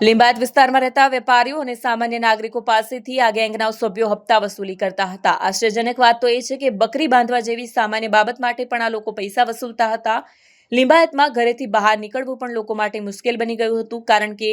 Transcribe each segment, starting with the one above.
લીંબાયત વિસ્તારમાં રહેતા વેપારીઓ અને સામાન્ય નાગરિકો પાસેથી આ ગેંગના સભ્યો હપ્તા વસૂલી કરતા હતા. આશ્ચર્યજનક વાત તો એ છે કે બકરી બાંધવા જેવી સામાન્ય બાબત માટે પણ આ લોકો પૈસા વસૂલતા હતા. લિંબાયતમાં ઘરેથી બહાર નીકળવું પણ લોકો માટે મુશ્કેલ બની ગયું હતું, કારણ કે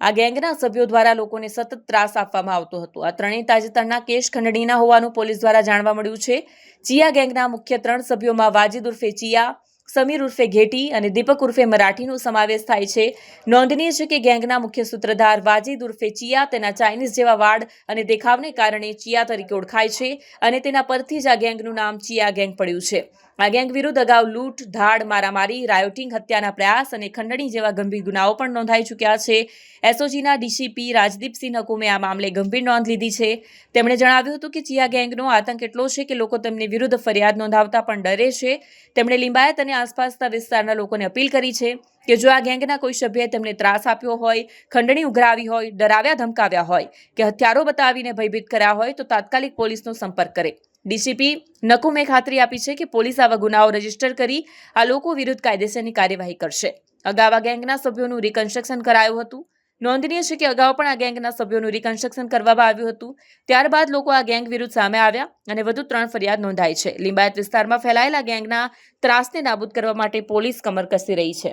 આ ગેંગના સભ્યો દ્વારા લોકોને સતત ત્રાસ આપવામાં આવતો હતો. આ ત્રણેય તાજેતરના કેસ ખંડણીના હોવાનું પોલીસ દ્વારા જાણવા મળ્યું છે. ચિયા ગેંગના મુખ્ય ત્રણ સભ્યોમાં વાજીદ ઉર્ફે ચિયા સમીર ઉર્ફે ઘેટી અને દીપક ઉર્ફે મરાઠીનો સમાવેશ થાય છે. નોંધનીય છે કે ગેંગના મુખ્ય સૂત્રધાર વાજીદ ઉર્ફે ચિયા તેના ચાઇનીઝ જેવા વાડ અને દેખાવને કારણે ચિયા તરીકે ઓળખાય છે અને તેના પરથી જ આ ગેંગનું નામ ચિયા ગેંગ પડ્યું છે. આ ગેંગ વિરુદ્ધ અગાઉ લૂંટ, ધાડ, મારામારી, રાયોટિંગ, હત્યાના પ્રયાસ અને ખંડણી જેવા ગંભીર ગુનાઓ પણ નોંધાઈ ચૂક્યા છે. એસઓજીના ડીસીપી રાજદીપસિંહ હકુમે આ મામલે ગંભીર નોંધ લીધી છે. તેમણે જણાવ્યું હતું કે ચિયા ગેંગનો આતંક એટલો છે કે લોકો તેમની વિરુદ્ધ ફરિયાદ નોંધાવતા પણ ડરે છે. તેમણે લિંબાયત અને આસપાસના વિસ્તારના લોકોને અપીલ કરી છે કે જો આ ગેંગના કોઈ સભ્યએ તેમને ત્રાસ આપ્યો હોય, ખંડણી ઉઘરાવી હોય, ડરાવ્યા, ધમકાવ્યા હોય, કે હથિયારો બતાવીને ભયભીત કર્યા હોય, તો તાત્કાલિક પોલીસનો સંપર્ક કરે. ડીસીપી નકુમે ખાતરી આપી છે કે પોલીસ આવા ગુનાઓ રજિસ્ટર કરી આ લોકો વિરુદ્ધ કાયદેસરની કાર્યવાહી કરશે. અગાઉ આ ગેંગના સભ્યોનું રિકન્સ્ટ્રક્શન કરાયું હતું. નોંધનીય છે કે અગાઉ પણ આ ગેંગના સભ્યોનું રિકન્સ્ટ્રક્શન કરવામાં આવ્યું હતું. ત્યારબાદ લોકો આ ગેંગ વિરુદ્ધ સામે આવ્યા અને વધુ ત્રણ ફરિયાદ નોંધાઈ છે. લિંબાયત વિસ્તારમાં ફેલાયેલા ગેંગના ત્રાસને નાબૂદ કરવા માટે પોલીસ કમર કસી રહી છે.